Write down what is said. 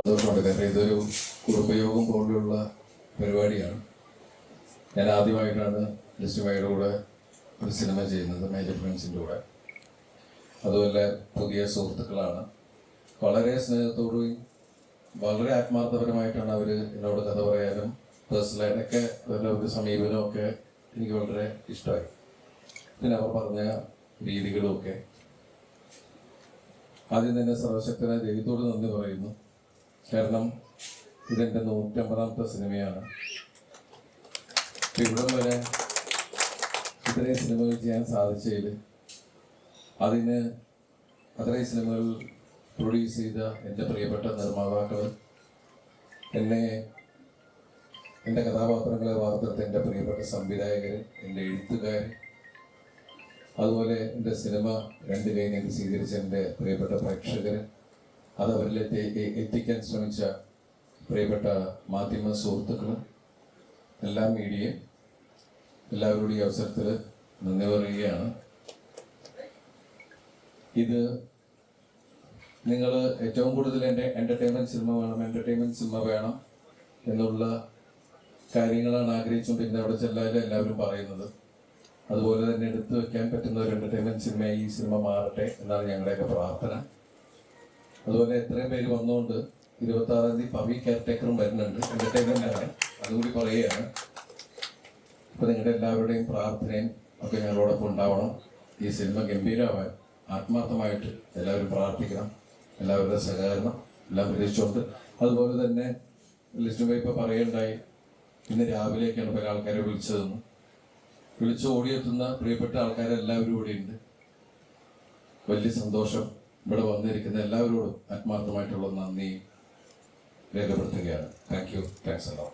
സന്തോഷമുണ്ട് കാരണം ഇതൊരു കുടുംബയോഗം പോലെയുള്ള പരിപാടിയാണ്. ഞാൻ ആദ്യമായിട്ടാണ് ലിസ്റ്റുമയുടെ കൂടെ ഒരു സിനിമ ചെയ്യുന്നത് മേജർ ഫ്രണ്ട്സിന്റെ കൂടെ. അതുപോലെ പുതിയ സുഹൃത്തുക്കളാണ്. വളരെ സ്നേഹത്തോടും വളരെ ആത്മാർത്ഥപരമായിട്ടാണ് അവർ എന്നോട് കഥ പറയാനും പേഴ്സണലായിട്ടൊക്കെ ഒരു സമീപനമൊക്കെ എനിക്ക് വളരെ ഇഷ്ടമായി. പിന്നെ അവർ പറഞ്ഞ രീതികളുമൊക്കെ. ആദ്യം തന്നെ സർവശക്തനായ ദൈവത്തോട് നന്ദി പറയുന്നു. കാരണം ഇതെന്റെ നൂറ്റമ്പതാമത്തെ സിനിമയാണ്. ഇവിടെ വരെ ഇത്രയും സിനിമകൾ ചെയ്യാൻ സാധിച്ചതിൽ അതിന് അത്രയും സിനിമകൾ പ്രൊഡ്യൂസ് ചെയ്ത എന്റെ പ്രിയപ്പെട്ട നിർമ്മാതാക്കൾ എന്നെ എന്റെ കഥാപാത്രങ്ങളെ വാർത്തെടുത്ത എന്റെ പ്രിയപ്പെട്ട സംവിധായകർ എന്റെ എഴുത്തുകാർ അതുപോലെ എന്റെ സിനിമ രണ്ട് കൈ നീട്ടി സ്വീകരിച്ച എന്റെ പ്രിയപ്പെട്ട പ്രേക്ഷകർ അത് അവരിലേക്ക് എത്തിക്കാൻ ശ്രമിച്ച പ്രിയപ്പെട്ട മാധ്യമ സുഹൃത്തുക്കൾ എല്ലാ മീഡിയയും എല്ലാവരുടെയും അവസരത്തിൽ നന്ദി പറയുകയാണ്. ഇത് നിങ്ങൾ ഏറ്റവും കൂടുതൽ എന്റെ എന്റർടൈൻമെന്റ് സിനിമ വേണം എന്റർടൈൻമെന്റ് സിനിമ വേണം എന്നുള്ള കാര്യങ്ങളാണ് ആഗ്രഹിച്ചുകൊണ്ടിരുന്നത് അവിടെ ചെല്ലാതെ എല്ലാവരും പറയുന്നത്. അതുപോലെ തന്നെ എടുത്തു വെക്കാൻ പറ്റുന്ന ഒരു എന്റർടൈൻമെന്റ് സിനിമ ഈ സിനിമ മാറട്ടെ എന്നാണ് ഞങ്ങളുടെയൊക്കെ പ്രാർത്ഥന. അതുപോലെ എത്രയും പേര് വന്നുകൊണ്ട് ഇരുപത്തി ആറാം തീയതി പവി കെയർടേക്കറും വരുന്നുണ്ട്. എന്റർടൈൻമെന്റ് ആണ്. അതുകൂടി പറയുകയാണ്. അപ്പോൾ നിങ്ങളുടെ എല്ലാവരുടെയും പ്രാർത്ഥനയും ഒക്കെ ഞങ്ങളോടൊപ്പം ഉണ്ടാവണം. ഈ സിനിമ ഗംഭീരമാവാൻ ആത്മാർത്ഥമായിട്ട് എല്ലാവരും പ്രാർത്ഥിക്കണം. എല്ലാവരുടെ സഹകരണം എല്ലാം പ്രതീക്ഷിച്ചുകൊണ്ട് അതുപോലെ തന്നെ ലിസ്റ്റുമായി ഇപ്പോൾ പറയുണ്ടായി ഇന്ന് രാവിലെയൊക്കെയാണ് പല ആൾക്കാരെ വിളിച്ചതെന്ന്. വിളിച്ച് ഓടിയെത്തുന്ന പ്രിയപ്പെട്ട ആൾക്കാരെല്ലാവരും ഇവിടെയുണ്ട് വലിയ സന്തോഷം. ഇവിടെ വന്നിരിക്കുന്ന എല്ലാവരോടും ആത്മാർത്ഥമായിട്ടുള്ള നന്ദി രേഖപ്പെടുത്തുകയാണ്. താങ്ക് യു താങ്ക്സ് അല്ലോ